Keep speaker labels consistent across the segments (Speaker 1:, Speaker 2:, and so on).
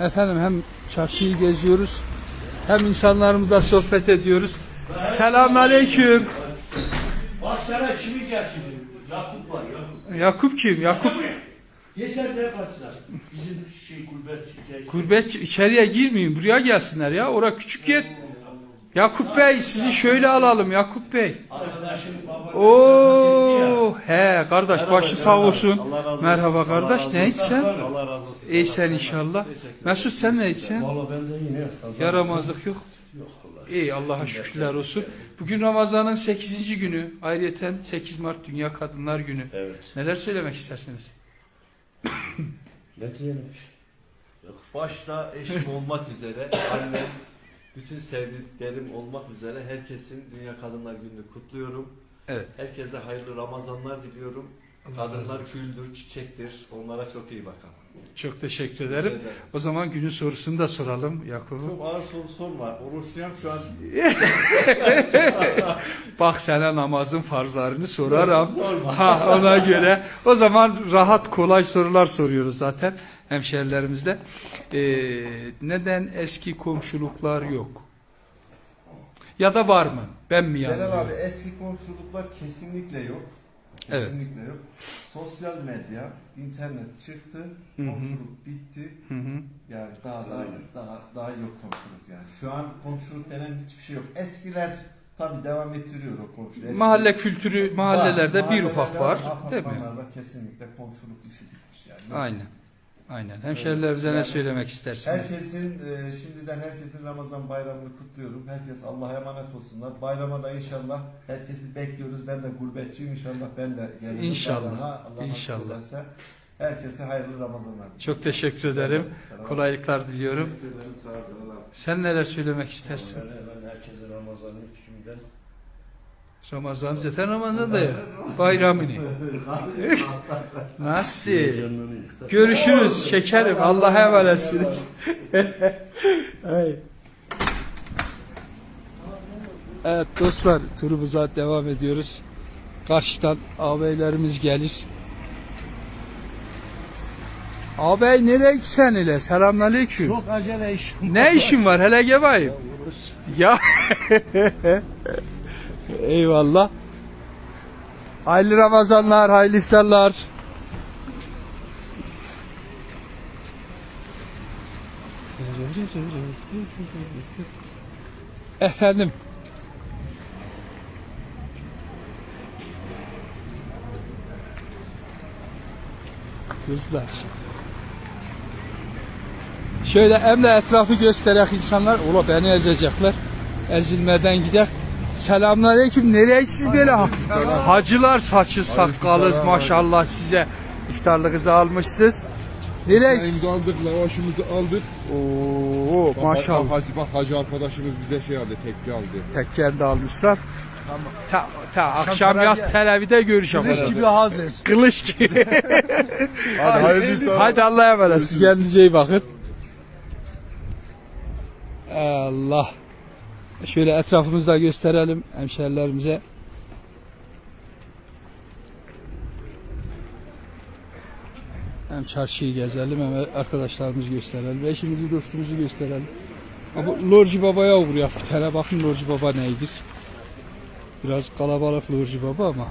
Speaker 1: Efendim hem çarşıyı geziyoruz hem insanlarımızla sohbet ediyoruz. Selamünaleyküm.
Speaker 2: Bak sana kimi getirdim? Yakup var Yakup.
Speaker 1: Yakup kim? Yakup
Speaker 2: Geçen ne kaçlar? Bizim şey gurbetçi.
Speaker 1: gurbetçi içeriye girmeyin. Buraya gelsinler ya. Ora küçük yer. Yakup Bey sizi şöyle alalım Yakup Bey. Oo he kardeş başı sağ olsun. Merhaba kardeş ne içsen? İyi sen inşallah. Mesut sen ne içsen? Yaramazlık yok. İyi Allah'a şükürler olsun. Bugün Ramazan'ın 8. günü. Ayrıyeten 8 Mart Dünya Kadınlar Günü.
Speaker 2: Evet.
Speaker 1: Neler söylemek istersiniz?
Speaker 2: Ne diyelim?
Speaker 3: Başta eşim olmak üzere, annem, bütün sevdiklerim olmak üzere herkesin Dünya Kadınlar Günü'nü kutluyorum.
Speaker 1: Evet.
Speaker 3: Herkese hayırlı Ramazanlar diliyorum.
Speaker 1: Allah
Speaker 3: Kadınlar küldür, çiçektir. Onlara çok iyi bakalım.
Speaker 1: Çok teşekkür ederim.
Speaker 3: ederim.
Speaker 1: O zaman günün sorusunu da soralım Yakup'um.
Speaker 3: Çok ağır soru sorma. Oruçluyum şu an.
Speaker 1: Bak sana namazın farzlarını sorarım. Ha ona göre. O zaman rahat kolay sorular soruyoruz zaten hemşerilerimizle. Ee, neden eski komşuluklar yok? Ya da var mı? Ben mi
Speaker 4: Celal
Speaker 1: yanılıyorum?
Speaker 4: abi eski komşuluklar kesinlikle yok.
Speaker 1: Evet.
Speaker 4: Kesinlikle yok. Sosyal medya, internet çıktı,
Speaker 1: Hı hı.
Speaker 4: komşuluk bitti.
Speaker 1: Hı hı.
Speaker 4: Yani daha daha daha daha yok komşuluk yani. Şu an komşuluk denen hiçbir şey yok. Eskiler tabii devam ettiriyor o komşuluk. Eski-
Speaker 1: Mahalle kültürü mahallelerde
Speaker 4: Var,
Speaker 1: bir ufak var.
Speaker 4: mahallelerde,
Speaker 1: Değil mi?
Speaker 4: apartmanlarda kesinlikle komşuluk işi bitmiş yani.
Speaker 1: Aynen. Aynen. Hemşerilerimize ne
Speaker 4: Yani
Speaker 1: söylemek istersiniz?
Speaker 4: Herkesin e, şimdiden herkesin Ramazan bayramını kutluyorum. Herkes Allah'a emanet olsunlar. Bayrama da inşallah herkesi bekliyoruz. Ben de gurbetçiyim inşallah ben de gelirim.
Speaker 1: İnşallah.
Speaker 4: Allah
Speaker 1: inşallah.
Speaker 4: ederse. Herkese hayırlı Ramazanlar.
Speaker 1: Çok teşekkür ederim. Kolaylıklar diliyorum.
Speaker 2: Teşekkür ederim sağ ol Celal abi.
Speaker 1: Sen neler söylemek istersin?
Speaker 2: Ben hemen herkese Ramazan'ı şimdiden.
Speaker 1: Ramazan zaten Ramazan da ya. Bayramını. Nasıl? Görüşürüz şekerim. Allah'a emanetsiniz. Evet dostlar turumuza devam ediyoruz. Karşıdan ağabeylerimiz gelir. Ağabey nereye gitsen ile? Selamünaleyküm.
Speaker 2: Çok acele iş.
Speaker 1: Ne işin var hele gel bakayım. Ya. Eyvallah. Hayırlı Ramazanlar, hayırlı iftarlar. Efendim. Kızlar. Şöyle hem de etrafı göstererek insanlar ola beni ezecekler. Ezilmeden gider. Selamünaleyküm. Nereye siz böyle ha- hacılar saçı sakalı maşallah size iftarlığınızı almışsınız. Nereye?
Speaker 5: Aldık, lavaşımızı aldık.
Speaker 1: Oo
Speaker 5: Bak,
Speaker 1: maşallah.
Speaker 5: Bak, hacı, bak hacı arkadaşımız bize şey aldı, tekli aldı.
Speaker 1: Tekken de almışlar. Ta, ta, akşam yaz Tel Aviv'de görüşelim. Kılıç gibi hazır. Kılıç gibi.
Speaker 5: Hadi hayırlı.
Speaker 1: Hadi Allah'a emanet. Siz kendinize iyi bakın. Allah. Şöyle etrafımızda gösterelim hemşerilerimize. Hem çarşıyı gezelim hem arkadaşlarımızı gösterelim. Eşimizi dostumuzu gösterelim. Bu Lorcu Baba'ya uğur yap. Bir tane bakın Lorcu Baba neydir. Biraz kalabalık Lorcu Baba ama.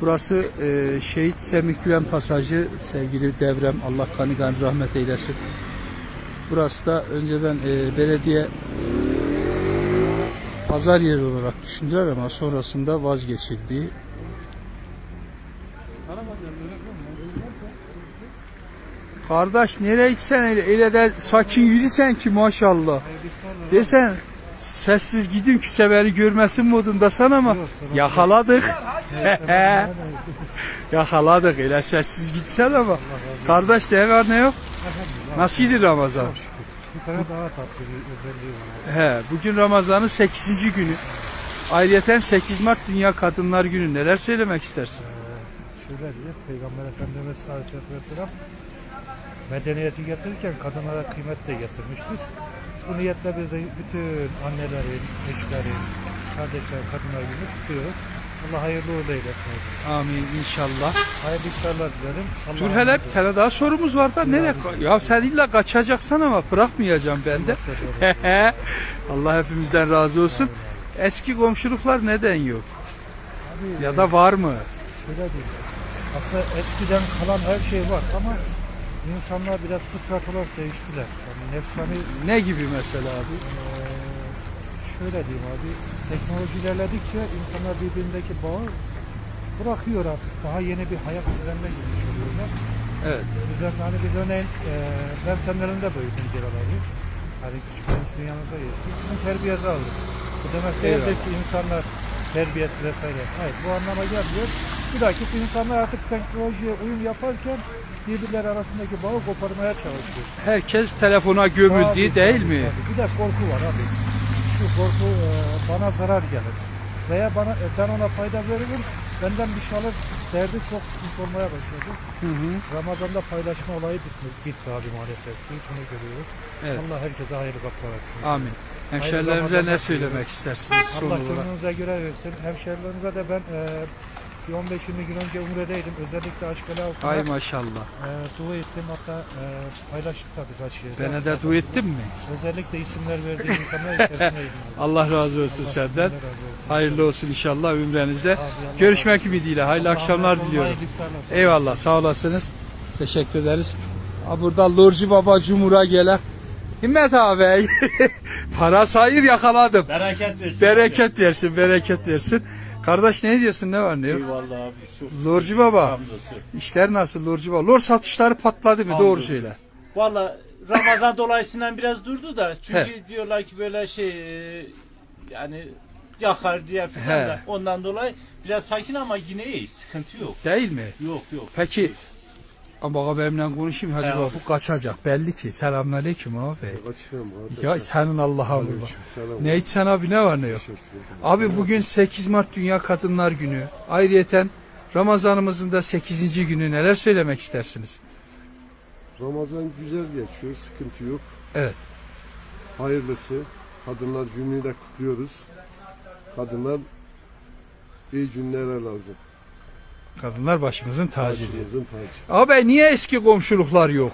Speaker 1: Burası e, Şehit Semih Güven Pasajı sevgili Devrem Allah kanı gani rahmet eylesin. Burası da önceden e, belediye pazar yeri olarak düşündüler ama sonrasında vazgeçildi. Kardeş nereye gitsen öyle, öyle de sakin yürüsen ki maşallah. Desen sessiz gidin ki beni görmesin modundasın ama yakaladık. yakaladık öyle sessiz gitsen ama. Kardeş ne var ne yok? Nasıl gidiyor Ramazan?
Speaker 6: Bu sene daha tatlı bir özelliği var.
Speaker 1: He, bugün Ramazan'ın 8. günü. Ayrıyeten 8 Mart Dünya Kadınlar Günü. Neler söylemek istersin?
Speaker 6: Şöyle diye Peygamber Efendimiz Aleyhisselatü Vesselam medeniyeti getirirken kadınlara kıymet de getirmiştir. Bu niyetle biz de bütün annelerin, eşlerin, kardeşlerin, kadınlar günü kutluyoruz. Allah hayırlı uğurlu eylesin. hocam.
Speaker 1: Amin inşallah.
Speaker 6: Hayırlı iftarlar dilerim.
Speaker 1: Dur
Speaker 6: Allah'a
Speaker 1: hele bir tane daha sorumuz var da nereye? Ya sen illa kaçacaksan ama bırakmayacağım ben de. Allah hepimizden razı olsun. Eski komşuluklar neden yok? Ya da var mı?
Speaker 6: Şöyle diyeyim. Aslında eskiden kalan her şey var ama insanlar biraz fıtrat olarak değiştiler. Yani nefsani
Speaker 1: Ne gibi mesela abi?
Speaker 6: Şöyle diyeyim abi teknoloji ilerledikçe insanlar birbirindeki bağı bırakıyor artık. Daha yeni bir hayat düzenine girmiş oluyorlar.
Speaker 1: Evet.
Speaker 6: Bizden hani biz örneğin eee ben senin elinde büyüdüm Celal abi. Hani küçükken sizin yanınızda geçtim. Sizin terbiyenizi aldım. Bu demek değildir ki insanlar terbiyesiz vesaire. Hayır bu anlama gelmiyor. Bilakis insanlar artık teknolojiye uyum yaparken birbirleri arasındaki bağı koparmaya çalışıyor.
Speaker 1: Herkes telefona gömüldü değil
Speaker 6: tabii,
Speaker 1: mi?
Speaker 6: tabii. Bir de korku var abi. Şu korku e, bana zarar gelir. Veya bana e, ben ona fayda veririm. Benden bir şey alır. Derdi çok sıkıntı olmaya başladı.
Speaker 1: Hı hı.
Speaker 6: Ramazan'da paylaşma olayı bitti, bitti abi maalesef ki. Bunu görüyoruz.
Speaker 1: Evet.
Speaker 6: Allah herkese hayırlı baklar etsin.
Speaker 1: Amin. Hemşerilerimize ne söylemek istersiniz son
Speaker 6: Allah
Speaker 1: olarak?
Speaker 6: gönlünüze göre versin. Hemşerilerinize de ben e, bir 15-20 gün önce Umre'deydim. Özellikle Aşkale altında
Speaker 1: Ay maşallah.
Speaker 6: e, dua ettim. Hatta e, paylaştık da birkaç yerde.
Speaker 1: Bana da dua ettin mi?
Speaker 6: Özellikle isimler verdiğim insanlar içerisindeydim.
Speaker 1: Allah razı olsun
Speaker 6: Allah
Speaker 1: senden.
Speaker 6: razı olsun.
Speaker 1: Hayırlı olsun inşallah ümrenizde.
Speaker 6: Abi, Allah
Speaker 1: Görüşmek
Speaker 6: razı
Speaker 1: ümidiyle. Hayırlı
Speaker 6: olsun.
Speaker 1: akşamlar
Speaker 6: Allah'a
Speaker 1: diliyorum. Eyvallah sağ olasınız. Teşekkür ederiz. Ha, burada Lorcu Baba Cumhur'a gelen Himmet abi. Para sayır yakaladım.
Speaker 2: Bereket versin.
Speaker 1: Bereket versin, bereket versin. Kardeş ne diyorsun ne var ne yok?
Speaker 2: Eyvallah abi. Çok
Speaker 1: Lorcu Baba.
Speaker 2: Hamdolsun.
Speaker 1: İşler nasıl Lorcu Baba? Lor satışları patladı mı? Doğru
Speaker 2: Hamdolsun.
Speaker 1: söyle.
Speaker 2: Valla Ramazan dolayısıyla biraz durdu da çünkü diyorlar ki böyle şey e, yani yakar diye
Speaker 1: He.
Speaker 2: falan da ondan dolayı biraz sakin ama yine iyi sıkıntı yok.
Speaker 1: Değil mi?
Speaker 2: Yok yok.
Speaker 1: Peki ama baba benimle konuşayım hadi bak bu kaçacak belli ki. Selamünaleyküm abi.
Speaker 5: Kaçıyorum abi.
Speaker 1: Ya senin Allah'a.
Speaker 5: Selam.
Speaker 1: Ne içsen abi ne var ne yok. Abi bugün 8 Mart Dünya Kadınlar Günü. Ayrıyeten Ramazanımızın da 8. günü neler söylemek istersiniz?
Speaker 5: Ramazan güzel geçiyor. Sıkıntı yok.
Speaker 1: Evet.
Speaker 5: Hayırlısı. Kadınlar gününü de kutluyoruz. Kadınlar iyi günlere lazım.
Speaker 1: Kadınlar başımızın tacıdır.
Speaker 5: Başımızın tacı.
Speaker 1: Abi niye eski komşuluklar yok?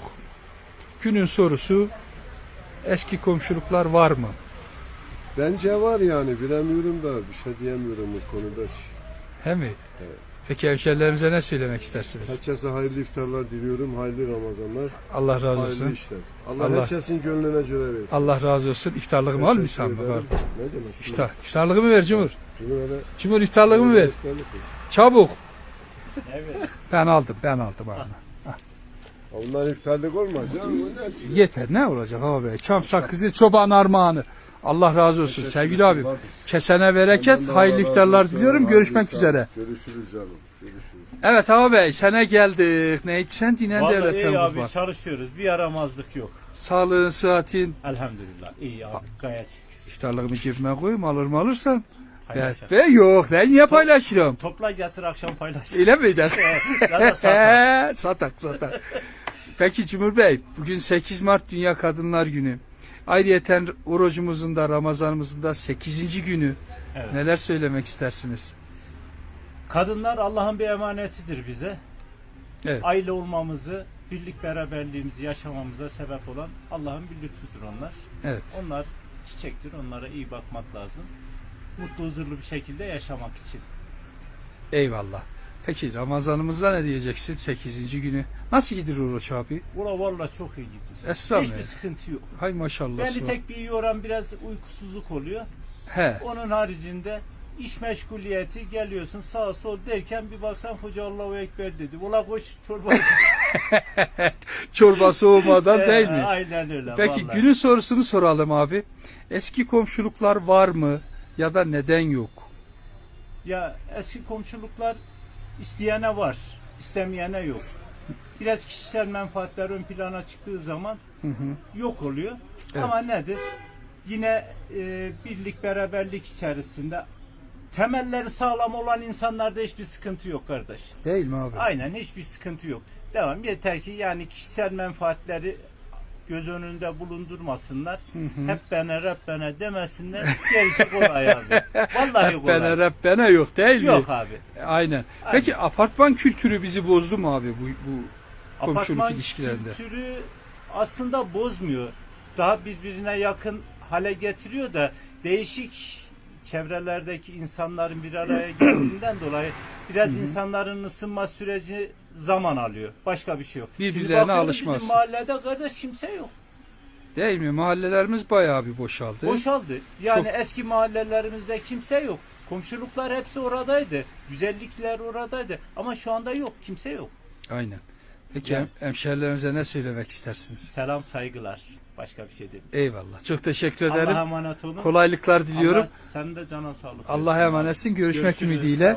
Speaker 1: Günün sorusu eski komşuluklar var mı?
Speaker 5: Bence var yani. Bilemiyorum da bir şey diyemiyorum bu konuda.
Speaker 1: He mi? Peki hemşerilerimize ne söylemek istersiniz?
Speaker 5: Herkese hayırlı iftarlar diliyorum. Hayırlı Ramazanlar.
Speaker 1: Allah razı
Speaker 5: Hayırlı
Speaker 1: olsun.
Speaker 5: işler. Allah,
Speaker 1: Allah-
Speaker 5: herkesin gönlüne göre versin.
Speaker 1: Allah razı olsun. İftarlığımı al mı sen.
Speaker 5: Ne demek?
Speaker 1: İftar. İftarlığımı ver Cumhur.
Speaker 5: Cumhuriyete
Speaker 1: Cumhur iftarlığımı ver. Çabuk.
Speaker 2: Evet.
Speaker 1: Ben aldım. Ben aldım abi.
Speaker 5: Ondan iftarlık olmaz ya.
Speaker 1: Yeter ne olacak abi? Çam sakızı çoban armağanı. Allah razı olsun sevgili abim. Kesene bereket, hayırlı
Speaker 5: Allah razı
Speaker 1: iftarlar
Speaker 5: olsun.
Speaker 1: diliyorum.
Speaker 5: Hayırlı
Speaker 1: Görüşmek
Speaker 5: iftar.
Speaker 1: üzere.
Speaker 5: Görüşürüz canım. Görüşürüz.
Speaker 1: Evet abi sene geldik. Ne içsen dinen
Speaker 2: Vallahi iyi abi
Speaker 1: kurban.
Speaker 2: çalışıyoruz. Bir yaramazlık yok.
Speaker 1: Sağlığın, sıhhatin.
Speaker 2: Elhamdülillah. İyi abi. Gayet şükür.
Speaker 1: İftarlığımı cebime koyayım alır mı alırsan. Ben,
Speaker 2: Paylaşalım.
Speaker 1: ben yok ben niye paylaşırım?
Speaker 2: Topla getir akşam paylaş.
Speaker 1: Öyle
Speaker 2: da satar.
Speaker 1: satak satak. Peki Cumhur Bey bugün 8 Mart Dünya Kadınlar Günü. Ayrıyeten orucumuzun da Ramazanımızın da 8. günü.
Speaker 2: Evet.
Speaker 1: Neler söylemek istersiniz?
Speaker 2: Kadınlar Allah'ın bir emanetidir bize.
Speaker 1: Evet.
Speaker 2: Aile olmamızı, birlik beraberliğimizi yaşamamıza sebep olan Allah'ın bir lütfudur onlar.
Speaker 1: Evet.
Speaker 2: Onlar çiçektir. Onlara iyi bakmak lazım. Mutlu huzurlu bir şekilde yaşamak için.
Speaker 1: Eyvallah. Peki Ramazanımızda ne diyeceksin 8. günü? Nasıl gidiyor oruç abi?
Speaker 2: Ula valla çok iyi gidiyor.
Speaker 1: Estağfurullah.
Speaker 2: Hiçbir sıkıntı yok.
Speaker 1: Hay maşallah.
Speaker 2: Belli tek bir yoran biraz uykusuzluk oluyor.
Speaker 1: He.
Speaker 2: Onun haricinde iş meşguliyeti geliyorsun sağa sol derken bir baksan hoca Allahu Ekber dedi. Ula koş çorba.
Speaker 1: Çorbası olmadan değil mi?
Speaker 2: Aynen öyle.
Speaker 1: Peki
Speaker 2: vallahi.
Speaker 1: günün sorusunu soralım abi. Eski komşuluklar var mı ya da neden yok?
Speaker 2: Ya eski komşuluklar isteyene var, istemeyene yok. Biraz kişisel menfaatler ön plana çıktığı zaman yok oluyor. Ama nedir? Yine e, birlik beraberlik içerisinde temelleri sağlam olan insanlarda hiçbir sıkıntı yok kardeş.
Speaker 1: Değil mi abi?
Speaker 2: Aynen hiçbir sıkıntı yok. Devam yeter ki yani kişisel menfaatleri göz önünde bulundurmasınlar. Hep bana hep bana demesinler. Gerisi kolay abi. Vallahi kolay.
Speaker 1: Bene rap bene yok değil mi?
Speaker 2: Yok abi.
Speaker 1: Aynen. Peki apartman kültürü bizi bozdu mu abi bu bu komşuluk
Speaker 2: Apartman
Speaker 1: ilişkilerinde?
Speaker 2: kültürü aslında bozmuyor. Daha birbirine yakın hale getiriyor da değişik çevrelerdeki insanların bir araya geldiğinden dolayı biraz insanların ısınma süreci zaman alıyor. Başka bir şey yok.
Speaker 1: Birbirlerine alışması.
Speaker 2: Bizim mahallede kardeş kimse yok.
Speaker 1: Değil mi? Mahallelerimiz bayağı bir boşaldı.
Speaker 2: Boşaldı. Yani
Speaker 1: Çok-
Speaker 2: eski mahallelerimizde kimse yok. Komşuluklar hepsi oradaydı. Güzellikler oradaydı. Ama şu anda yok. Kimse yok.
Speaker 1: Aynen. Peki
Speaker 2: Yani-
Speaker 1: hem- hemşerilerimize ne söylemek istersiniz?
Speaker 2: Selam saygılar. Başka bir şey değil.
Speaker 1: Eyvallah. Çok teşekkür ederim.
Speaker 2: Allah'a emanet olun.
Speaker 1: Kolaylıklar diliyorum.
Speaker 2: Allah, sen de cana sağlık.
Speaker 1: Allah'a emanetsin. Görüşmek
Speaker 2: Görüşürüz.
Speaker 1: ümidiyle.